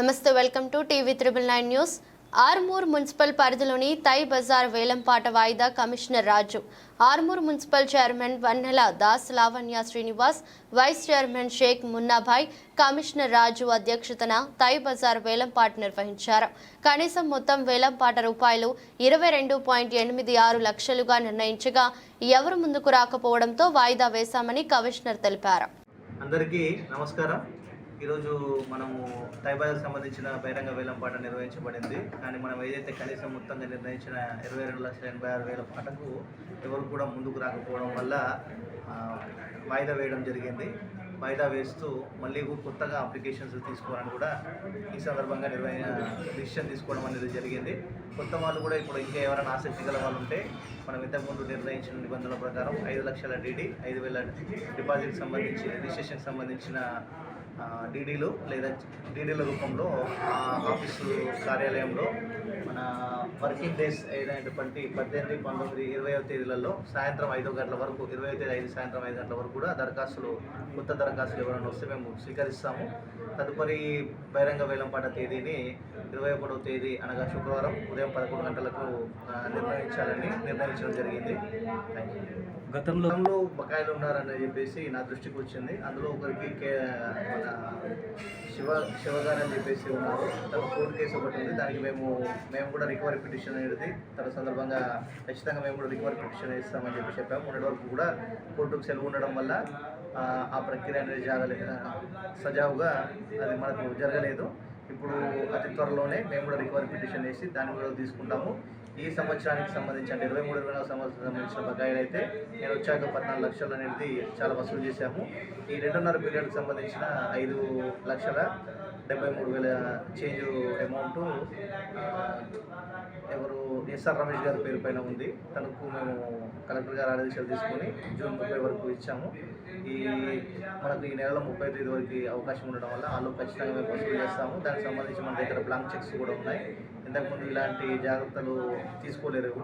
నమస్తే welcome to TV triple nine news. Armoor municipal పరిధిలోని తై బజార్ వేలంపాట వాయిదా commissioner Raju. Armoor municipal chairman Vannela Das Lavanya Srinivas vice chairman Sheikh Munnabhai commissioner Raju అధ్యక్షతన తై బజార్ వేలంపాట నిర్వహించారు. కనీసం మొత్తం వేలంపాట రూపాయలు ఇరవై రెండు పాయింట్ ఎనిమిది ఆరు లక్షలుగా నిర్ణయించగా ఎవరు ముందుకు రాకపోవడంతో వాయిదా వేశామని కమిషనర్ తెలిపారు. అందరికీ నమస్కారం. ఈరోజు మనము టైబాయిల్కి సంబంధించిన బహిరంగ వేలం పాట నిర్వహించబడింది. కానీ మనం ఏదైతే కనీసం మొత్తంగా నిర్ణయించిన ఇరవై రెండు లక్షల ఎనభై ఆరు వేల పాటకు ఎవరు కూడా ముందుకు రాకపోవడం వల్ల వాయిదా వేయడం జరిగింది. వాయిదా వేస్తూ మళ్ళీ కొత్తగా అప్లికేషన్స్ తీసుకోవాలని కూడా ఈ సందర్భంగా నిర్వహణ డిసిషన్ తీసుకోవడం అనేది జరిగింది. కొత్త వాళ్ళు కూడా ఇప్పుడు ఇంకా ఎవరైనా ఆసక్తి గల వాళ్ళు ఉంటే మనం ఇంతకుముందు నిర్ణయించిన నిబంధనల ప్రకారం ఐదు లక్షల డీడీ ఐదు వేల డిపాజిట్ సంబంధించి రిజిస్ట్రేషన్కి సంబంధించిన డీడీలు లేదా డీడీల రూపంలో ఆ, ఆఫీసు కార్యాలయంలో మన వర్కింగ్ డేస్ అయినటువంటి పద్దెనిమిది పంతొమ్మిది ఇరవై తేదీలలో సాయంత్రం ఐదో గంటల వరకు ఇరవై తేదీ ఐదు సాయంత్రం ఐదు గంటల వరకు కూడా దరఖాస్తులు కొత్త దరఖాస్తులు ఎవరైనా వస్తే మేము స్వీకరిస్తాము. తదుపరి బహిరంగ వేలంపాట తేదీని ఇరవై ఒకటో తేదీ అనగా శుక్రవారం ఉదయం పదకొండు గంటలకు నిర్ణయించాలని నిర్ణయించడం జరిగింది. గతంలో బకాయిలు ఉన్నారని చెప్పేసి నా దృష్టికి వచ్చింది. అందులో ఒకరికి శివ శివగారు అని చెప్పేసి ఉన్నారు. తన కోర్టు కేసు ఒకటి ఉంది. దానికి మేము మేము కూడా రికవరీ పిటిషన్ అనేది తన సందర్భంగా ఖచ్చితంగా మేము కూడా రికవరీ పిటిషన్ ఇస్తామని చెప్పి చెప్పాము. మొన్నటి వరకు కూడా కోర్టుకు సెలవు ఉండడం వల్ల ఆ, ప్రక్రియ అనేది జరగలేదు సజావుగా అది మనకు జరగలేదు. ఇప్పుడు అతి త్వరలోనే మేము కూడా రికవరీ పిటిషన్ వేసి దాన్ని కూడా తీసుకుంటాము. ఈ సంవత్సరానికి సంబంధించి అంటే ఇరవై మూడు ఇరవై నాలుగు సంవత్సరం సంబంధించిన బకాయిలు అయితే నేను వచ్చాక పద్నాలుగు లక్షలు అనేది చాలా వసూలు చేశాము. ఈ రెండున్నర పీరియడ్కి సంబంధించిన ఐదు లక్షల డెబ్బై మూడు వేల చేంజ్ అమౌంట్ ఎవరు ఎస్ఆర్ రమేష్ గారి పేరు పైన ఉంది. తనకు మేము కలెక్టర్ గారు ఆదేశాలు తీసుకొని జూన్ ముప్పై వరకు ఇచ్చాము. ఈ మనకు ఈ నెలలో ముప్పై తేదీ వరకు అవకాశం ఉండడం వల్ల వాళ్ళు ఖచ్చితంగా మేము వసూలు చేస్తాము. దానికి సంబంధించి మన దగ్గర బ్లాంక్ చెక్స్ కూడా ఉన్నాయి. ఇంతకుముందు ఇలాంటి జాగ్రత్తలు తీసుకోలేరు.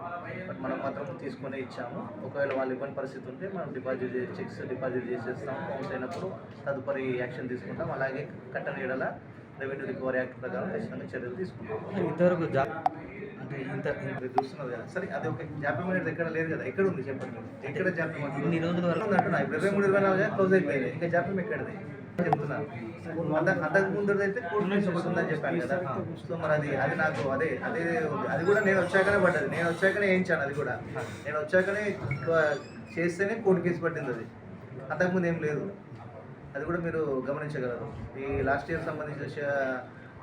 బట్ మనం తీసుకొని ఇచ్చాము. ఒకవేళ వాళ్ళు ఇవ్వని పరిస్థితి ఉంటే మనం డిపాజిట్ చే- చెక్స్ డిపాజిట్ చేసేస్తాం బౌన్స్ అయినప్పుడు తదుపరి యాక్షన్ తీసుకుంటాం. అలాగే కట్టని ఎడల రెవెన్యూ రికవరీ యాక్ట్ ప్రకారం ఖచ్చితంగా చర్యలు తీసుకుంటాం. ఇంతవరకు అంటే ఇంత చూస్తున్నారు కదా. సరే అది ఒక జాప్యం అనేది ఎక్కడ లేదు కదా. ఎక్కడ ఉంది చెప్పండి. ఎక్కడ జాప్యం? ఇన్ని రోజుల వరకు అంటున్నా ఇరవై మూడు ఇరవై నాలుగు క్లోజ్ అయిపోయింది ఇంకా జాప్యం ఎక్కడది? చెప్తున్నాను అంత అంతకు ముందు అయితే ఒకటి ఉందని చెప్పాను కదా సో మరి అది అది నాకు అదే అదే. అది కూడా నేను వచ్చాకనే పడ్డది. నేను వచ్చాకనే వేయించాను అది కూడా. నేను వచ్చాకనే చేస్తేనే కోర్టు కేసు పట్టింది అది. అంతకుముందు ఏం లేదు. అది కూడా మీరు గమనించగలరు. ఈ లాస్ట్ ఇయర్ సంబంధించిన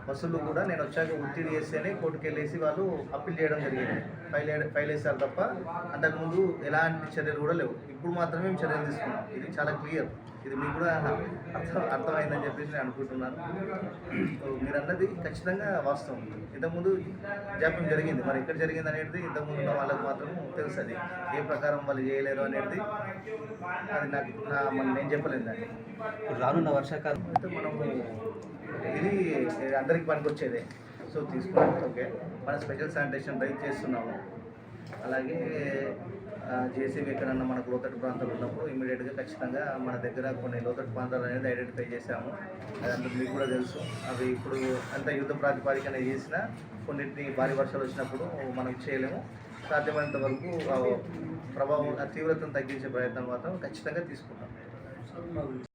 వసూలు కూడా నేను వచ్చాక ఒత్తిడి చేస్తేనే కోర్టుకు వెళ్ళేసి వాళ్ళు అప్పీల్ చేయడం జరిగింది. ఫైల్ ఫైల్ వేశారు తప్ప అంతకుముందు ఎలాంటి చర్యలు కూడా లేవు. ఇప్పుడు మాత్రమే మేము చర్యలు తీసుకున్నాం. ఇది చాలా క్లియర్. ఇది మీకు కూడా అర్థం అర్థమైందని చెప్పేసి నేను అనుకుంటున్నాను. సో మీరు అన్నది ఖచ్చితంగా వాస్తవం. ఇంతకుముందు జాప్యం జరిగింది. మరి ఎక్కడ జరిగింది అనేది ఇంతకుముందు ఉన్న వాళ్ళకి మాత్రం తెలుసు అది. ఏ ప్రకారం వాళ్ళు చేయలేరు అనేది అది నాకు నా మన నేను చెప్పలేదు దాన్ని. ఇప్పుడు రానున్న వర్షాకాలం అయితే మనము ఇది అందరికి పనికొచ్చేదే. సో తీసుకున్నాం ఓకే మన స్పెషల్ శానిటేషన్ డ్రైవ్ చేస్తున్నాము. అలాగే జేసీబీ ఎక్కడన్నా మనకు లోతట్టు ప్రాంతాలు ఉన్నప్పుడు ఇమీడియట్గా ఖచ్చితంగా మన దగ్గర కొన్ని లోతట్టు ప్రాంతాలు అనేది ఐడెంటిఫై చేశాము. అదంతా మీకు కూడా తెలుసు. అవి ఇప్పుడు అంత యుద్ధ ప్రాతిపాదికన చేసినా కొన్నింటిని భారీ వర్షాలు వచ్చినప్పుడు మనం చేయలేము. సాధ్యమైనంత వరకు ప్రభావం తీవ్రతను తగ్గించే ప్రయత్నం మాత్రం ఖచ్చితంగా తీసుకుంటాం.